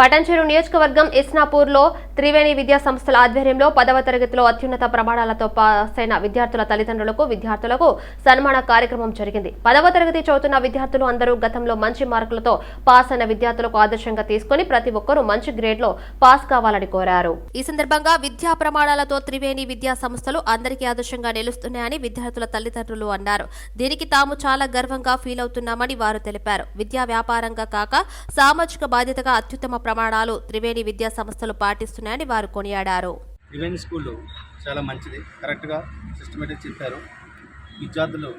పటంచెరు నియోజకవర్గం ఇస్నాపూర్లో త్రివేణి విద్యా సంస్థల ఆధ్వర్యంలో పదవ తరగతిలో అత్యున్నత ప్రమాణాలతో పాస్ అయిన విద్యార్థుల తల్లిదండ్రులకు విద్యార్థులకు సన్మాన కార్యక్రమం జరిగింది. పదవ తరగతి చదువుతున్న విద్యార్థులు అందరూ గతంలో మంచి మార్కులతో పాస్ అయిన విద్యార్థులకు ఆదర్శంగా తీసుకుని ప్రతి ఒక్కరూ మంచి గ్రేడ్లో పాస్ కావాలని కోరారు. ఈ సందర్భంగా విద్యా ప్రమాణాలతో త్రివేణి విద్యా సంస్థలు అందరికీ ఆదర్శంగా నిలుస్తున్నాయని విద్యార్థుల తల్లిదండ్రులు అన్నారు. దీనికి తాము చాలా గర్వంగా ఫీల్ అవుతున్నామని వారు తెలిపారు. విద్యా వ్యాపారంగా కాక సామాజిక బాధ్యతగా అత్యుత్తమ ప్రమాణాలు త్రివేణి విద్యా సంస్థలు పాటిస్తున్నాయని వారు కొనియాడారు. రివెన్ స్కూల్ చాలా మంచిది. కరెక్ట్గా సిస్టమేటిక్ చెప్పారు. విద్యార్థులు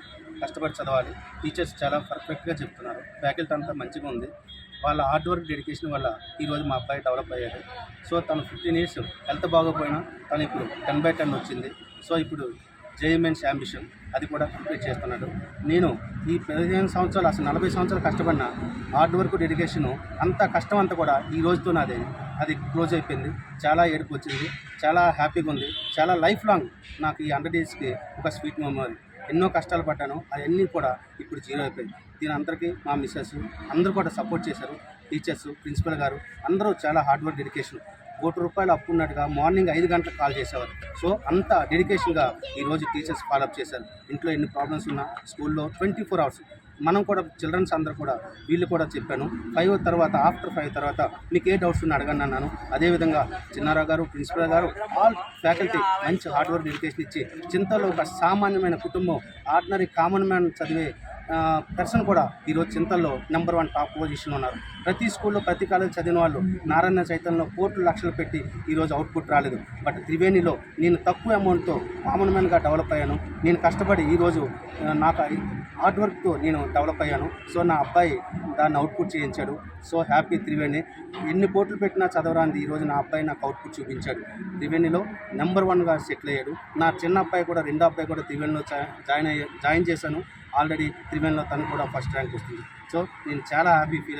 కష్టపడి చదవాలి. టీచర్స్ చాలా పర్ఫెక్ట్గా చెప్తున్నారు. ఫ్యాకల్టీ అంతా మంచిగా ఉంది. వాళ్ళ హార్డ్ వర్క్ డెడికేషన్ వల్ల ఈరోజు మా అబ్బాయి డెవలప్ అయ్యాడు. సో తను ఫిఫ్టీన్ ఇయర్స్ హెల్త్ బాగోపోయినా తను ఇప్పుడు టెన్ బై టెన్ వచ్చింది. సో ఇప్పుడు జేఎంఎన్స్ అంబిషన్. అది కూడా కంప్లీట్ చేస్తున్నాడు. నేను ఈ పదిహేను సంవత్సరాలు అసలు నలభై సంవత్సరాలు కష్టపడిన హార్డ్ వర్క్ డెడికేషను అంత కష్టం అంతా కూడా ఈ రోజుతో నాది. అది క్లోజ్ అయిపోయింది. చాలా ఏడుపు వచ్చింది. చాలా హ్యాపీగా ఉంది. చాలా లైఫ్ లాంగ్ నాకు ఈ హండ్రెడ్ డేస్కి ఒక స్వీట్ మెమరీ ఎన్నో కష్టాలు పడ్డాను. అవన్నీ కూడా ఇప్పుడు జీరో అయిపోయింది. దీని అందరికీ మా మిస్సెస్ అందరూ కూడా సపోర్ట్ చేశారు. టీచర్స్ ప్రిన్సిపల్ గారు అందరూ చాలా హార్డ్ వర్క్ డెడికేషన్ కోటి రూపాయలు అప్పు ఉన్నట్టుగా మార్నింగ్ ఐదు గంటలకు కాల్ చేసేవారు. సో అంత డెడికేషన్గా ఈరోజు టీచర్స్ ఫాలోఅప్ చేశారు. ఇంట్లో ఎన్ని ప్రాబ్లమ్స్ ఉన్నా స్కూల్లో ట్వంటీ ఫోర్ అవర్స్. మనం కూడా చిల్డ్రన్స్ అందరూ కూడా వీళ్ళు కూడా చెప్పాను. ఫైవ్ తర్వాత ఆఫ్టర్ ఫైవ్ తర్వాత మీకు ఏ డౌట్స్ ఉన్నా అడగండి అన్నాను. అదేవిధంగా Chinnarao garu principal garu all faculty మంచి హార్డ్ వర్క్ డెడికేషన్ ఇచ్చి చింతలో ఒక సామాన్యమైన కుటుంబం ఆర్డినరీ కామన్ మ్యాన్ చదివే పర్సన్ కూడా ఈరోజు చింతల్లో నెంబర్ వన్ టాప్ పొజిషన్ ఉన్నారు. ప్రతి స్కూల్లో ప్రతి కాలేజ్ చదివిన వాళ్ళు నారాయణ చైతన్యంలో కోట్లు లక్షలు పెట్టి ఈరోజు అవుట్పుట్ రాలేదు. బట్ త్రివేణిలో నేను తక్కువ అమౌంట్తో కామన్ మ్యాన్గా డెవలప్ అయ్యాను. నేను కష్టపడి ఈరోజు నాకు హార్డ్ వర్క్తో నేను డెవలప్ అయ్యాను. సో నా అబ్బాయి దాన్ని అవుట్పుట్ చేయించాడు. So happy Triveni. ఎన్ని కోట్లు పెట్టినా చదవరాంది ఈరోజు నా అబ్బాయి నాకు అవుట్పుట్ చూపించాడు. త్రివేణిలో నెంబర్ వన్గా సెటిల్ అయ్యాడు. నా చిన్న అబ్బాయి కూడా రెండో అబ్బాయి కూడా త్రివేణిలో జాయిన్ అయ్యా జాయిన్ చేశాను. ఆల్రెడీ త్రివేణిలో తను కూడా ఫస్ట్ ర్యాంక్ వస్తుంది. సో నేను చాలా హ్యాపీ ఫీల్ అయ్యాను.